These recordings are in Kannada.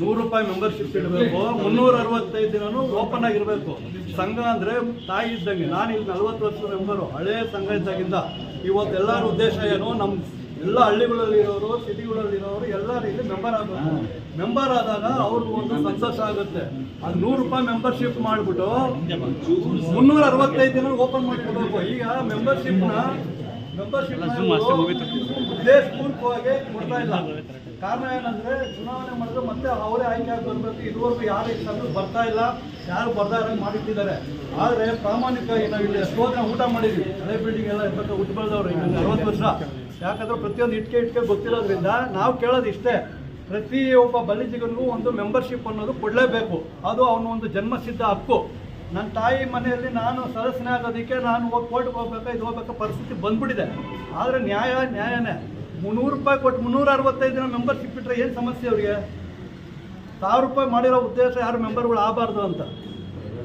ನೂರು ರೂಪಾಯಿ ಮೆಂಬರ್ಶಿಪ್ ಇಡಬೇಕು ಮುನ್ನೂರ ಅರವತ್ತೈದು ದಿನನೂ ಓಪನ್ ಆಗಿರಬೇಕು. ಸಂಘ ಅಂದರೆ ತಾಯಿ ಇದ್ದಂಗೆ ನಾನು ಇಲ್ಲಿ ನಲವತ್ತು ವರ್ಷದ ಮೆಂಬರು ಹಳೇ ಸಂಘ ಇದ್ದಾಗಿಂದ ಇವತ್ತು ಎಲ್ಲರ ಉದ್ದೇಶ ಏನು ನಮ್ಮ ಎಲ್ಲ ಹಳ್ಳಿಗಳಲ್ಲಿ ಇರೋರು ಸಿಟಿಗಳಲ್ಲಿ ಇರೋರು ಎಲ್ಲರೂ ಇಲ್ಲಿ ಮೆಂಬರ್ ಆಗಬೇಕು. ಮೆಂಬರ್ ಆದಾಗ ಅವ್ರಿಗೆ ಒಂದು ಸಕ್ಸಸ್ ಆಗುತ್ತೆ. ಅದು ನೂರು ರೂಪಾಯಿ ಮೆಂಬರ್ಶಿಪ್ ಮಾಡಿಬಿಟ್ಟು ಮುನ್ನೂರ ಅರವತ್ತೈದು ದಿನ ಓಪನ್ ಮಾಡಿಕೊಡ್ಬೇಕು ಈಗ ಮೆಂಬರ್ಶಿಪ್ನ ಮೆಂಬರ್ಶಿಪ್ ಉದ್ದೇಶಪೂರ್ವಕವಾಗಿ ಕೊಡ್ತಾ ಇಲ್ಲ. ಕಾರಣ ಏನಂದ್ರೆ ಚುನಾವಣೆ ಮಾಡಿದ್ರೆ ಮತ್ತೆ ಅವರೇ ಆಯ್ಕೆ ಆಗಿ ಬರ್ಬೇಕು ಇದುವರೆಗೂ ಯಾರು ಸಭೆಗೆ ಬರ್ತಾ ಇಲ್ಲ, ಯಾರು ಬರ್ತಾ ಮಾಡಿಟ್ಟಿದ್ದಾರೆ. ಆದರೆ ಪ್ರಾಮಾಣಿಕ ನಾವು ಇಲ್ಲಿ ಎಷ್ಟೋ ಊಟ ಮಾಡಿದ್ವಿ. ಹಳೆ ಬಿಲ್ಡಿಂಗ್ ಎಲ್ಲ ಇಪ್ಪತ್ತು ಊಟ ಬೆಳೆದವ್ರು ಅರವತ್ತು ವರ್ಷ. ಯಾಕಂದ್ರೆ ಪ್ರತಿಯೊಂದು ಇಟ್ಕೆ ಇಟ್ಕೆ ಗೊತ್ತಿರೋದ್ರಿಂದ ನಾವು ಕೇಳೋದು ಇಷ್ಟೇ. ಪ್ರತಿಯೊಬ್ಬ ಬಲಿಜಿಗನಿಗೂ ಒಂದು ಮೆಂಬರ್ಶಿಪ್ ಅನ್ನೋದು ಕೊಡಲೇಬೇಕು. ಅದು ಅವನು ಒಂದು ಜನ್ಮಸಿದ್ಧ ಹಕ್ಕು. ನನ್ನ ತಾಯಿ ಮನೆಯಲ್ಲಿ ನಾನು ಸದಸ್ಯನೇ ಆಗೋದಕ್ಕೆ ನಾನು ಹೋಗಿ ಕೋರ್ಟ್ಗೆ ಹೋಗ್ಬೇಕಾ, ಇದು ಹೋಗ್ಬೇಕಾ ಪರಿಸ್ಥಿತಿ ಬಂದ್ಬಿಟ್ಟಿದೆ. ಆದರೆ ನ್ಯಾಯ, ನ್ಯಾಯನೇ. ಮುನ್ನೂರು ರೂಪಾಯಿ ಕೊಟ್ಟು ಮುನ್ನೂರ ಅರವತ್ತೈದು ದಿನ ಮೆಂಬರ್ಶಿಪ್ ಇಟ್ಟರೆ ಏನು ಸಮಸ್ಯೆ ಅವರಿಗೆ? ಸಾವಿರ ರೂಪಾಯಿ ಮಾಡಿರೋ ಉದ್ದೇಶ ಯಾರು ಮೆಂಬರ್ಗಳು ಆಗಬಾರ್ದು ಅಂತ.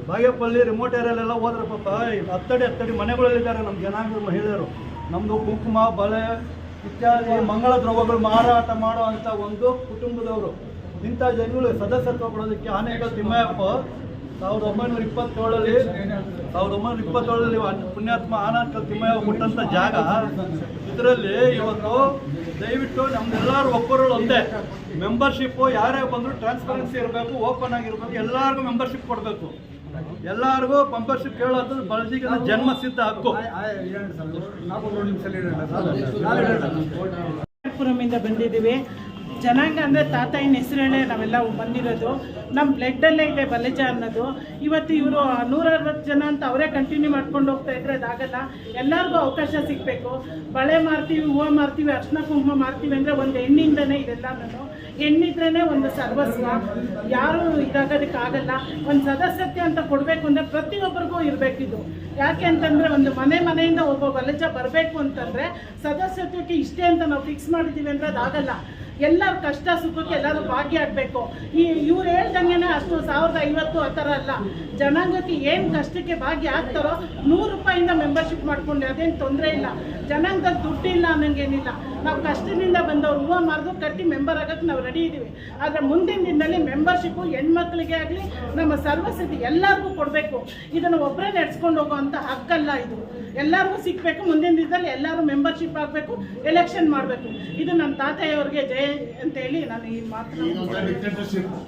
ಬಾಗೇಪಲ್ಲಿ ರಿಮೋಟ್ ಏರಿಯಲ್ಲೆಲ್ಲ ಹೋದ್ರೆ ಪಾಪ ಹತ್ತಡಿ ಹತ್ತಡಿ ಮನೆಗಳಲ್ಲಿದ್ದಾರೆ ನಮ್ಮ ಜನಾಂಗ ಮಹಿಳೆಯರು. ನಮ್ಮದು ಕುಂಕುಮ ಬಲೆ ಇತ್ಯಾದಿ, ಮಂಗಳ ದ್ರವಗಳು ಮಾರಾಟ ಮಾಡೋ ಅಂಥ ಒಂದು ಕುಟುಂಬದವರು. ಇಂಥ ಜನಗಳು ಸದಸ್ಯತ್ವ ಕೊಡೋದಕ್ಕೆ ಆನೇಕಲ್ ತಿಮ್ಮಯ್ಯಪ್ಪ ಸಾವಿರದ ಒಂಬೈನೂರ ಇಪ್ಪತ್ತೇಳರಲ್ಲಿ ಸಾವಿರದ ಒಂಬೈನೂರ ಇಪ್ಪತ್ತೇಳರಲ್ಲಿ ಪುಣ್ಯಾತ್ಮ ಆನಂದ ತಿಮ್ಮಯ್ಯ ಕೊಟ್ಟಂಥ ಜಾಗ. ಇದರಲ್ಲಿ ಇವತ್ತು ದಯವಿಟ್ಟು ನಮ್ದೆಲ್ಲರೂ ಒಬ್ಬರು ಒಂದೇ ಮೆಂಬರ್ಶಿಪ್ಪು ಯಾರೇ ಬಂದರೂ ಟ್ರಾನ್ಸ್ಪರೆನ್ಸಿ ಇರಬೇಕು ಓಪನ್ ಆಗಿರ್ಬೇಕು ಎಲ್ಲರಿಗೂ ಮೆಂಬರ್ಶಿಪ್ ಕೊಡಬೇಕು. ಎಲ್ಲರಿಗೂ ಮೆಂಬರ್ಶಿಪ್ ಕೇಳೋದು ಬಳಜಿಗೆ ಜನ್ಮ ಸಿದ್ಧ ಹಕ್ಕು. ಪುರಮಿಂದ ಬಂದಿದ್ದೀವಿ. ಜನಾಂಗ ಅಂದರೆ ತಾತಾಯಿನ ಹೆಸರಲ್ಲೇ ನಾವೆಲ್ಲ ಬಂದಿರೋದು. ನಮ್ಮ ಬ್ಲಡ್ಡಲ್ಲೇ ಇದೆ ಬಲೆಜ ಅನ್ನೋದು. ಇವತ್ತು ಇವರು ನೂರ ಅರವತ್ತು ಜನ ಅಂತ ಅವರೇ ಕಂಟಿನ್ಯೂ ಮಾಡ್ಕೊಂಡು ಹೋಗ್ತಾ ಇದ್ರೆ ಅದಾಗಲ್ಲ ಎಲ್ಲರಿಗೂ ಅವಕಾಶ ಸಿಗಬೇಕು. ಬಳೆ ಮಾರ್ತೀವಿ, ಹೂವು ಮಾರ್ತೀವಿ, ಅರ್ಶಿನ ಕುಂಕುಮ ಮಾರ್ತೀವಿ ಅಂದರೆ ಒಂದು ಹೆಣ್ಣಿಂದನೇ ನಾನು. ಹೆಣ್ಣಿದ್ರೇ ಒಂದು ಸರ್ವಸ್ವ. ಯಾರು ಇದಾಗೋದಕ್ಕಾಗಲ್ಲ ಒಂದು ಸದಸ್ಯತೆ ಅಂತ ಕೊಡಬೇಕು ಅಂದರೆ ಪ್ರತಿಯೊಬ್ಬರಿಗೂ ಇರಬೇಕಿದು. ಯಾಕೆ ಅಂತಂದರೆ ಒಂದು ಮನೆ ಮನೆಯಿಂದ ಒಬ್ಬ ಬಲಜ ಬರಬೇಕು ಅಂತಂದರೆ ಸದಸ್ಯತ್ವಕ್ಕೆ ಇಷ್ಟೇ ಅಂತ ನಾವು ಫಿಕ್ಸ್ ಮಾಡಿದ್ದೀವಿ ಅಂದರೆ ಅದಾಗಲ್ಲ ಎಲ್ಲರ ಕಷ್ಟ ಸುಖಕ್ಕೆ ಎಲ್ಲರೂ ಭಾಗಿಯಾಗಬೇಕು. ಈ ಇವ್ರು ಹೇಳ್ದಂಗೆನೆ ಅಷ್ಟು ಸಾವಿರದ ಐವತ್ತು ಆ ಥರ ಅಲ್ಲ. ಜನಾಂಗಕ್ಕೆ ಏನು ಕಷ್ಟಕ್ಕೆ ಭಾಗಿ ಆಗ್ತಾರೋ ನೂರು ರೂಪಾಯಿಂದ ಮೆಂಬರ್ಶಿಪ್ ಮಾಡ್ಕೊಂಡು ಅದೇನು ತೊಂದರೆ ಇಲ್ಲ. ಜನಾಂಗದಲ್ಲಿ ದುಡ್ಡಿಲ್ಲ ಅನ್ನೋಂಗೇನಿಲ್ಲ ನಾವು ಕಷ್ಟದಿಂದ ಬಂದವ್ರು, ಹೂವು ಮಾರ್ದು ಕಟ್ಟಿ ಮೆಂಬರ್ ಆಗೋಕ್ಕೆ ನಾವು ರೆಡಿ ಇದ್ದೀವಿ ಆದರೆ ಮುಂದಿನ ದಿನದಲ್ಲಿ ಮೆಂಬರ್ಶಿಪ್ಪು ಹೆಣ್ಮಕ್ಳಿಗೆ ಆಗಲಿ, ನಮ್ಮ ಸರ್ವಸಿದ್ಧಿ ಎಲ್ಲರಿಗೂ ಕೊಡಬೇಕು. ಇದನ್ನು ಒಬ್ಬರೇ ನಡೆಸ್ಕೊಂಡು ಹೋಗೋವಂಥ ಹಕ್ಕಲ್ಲ ಇದು. ಎಲ್ಲರಿಗೂ ಸಿಕ್ಕಬೇಕು ಮುಂದಿನ ದಿನದಲ್ಲಿ ಎಲ್ಲರೂ ಮೆಂಬರ್ಶಿಪ್ ಆಗಬೇಕು ಎಲೆಕ್ಷನ್ ಮಾಡಬೇಕು. ಇದು ನಮ್ಮ ತಾತೆಯವ್ರಿಗೆ ಜಯ ಅಂತೇಳಿ ನಾನು ಈ ಮಾತನ್ನು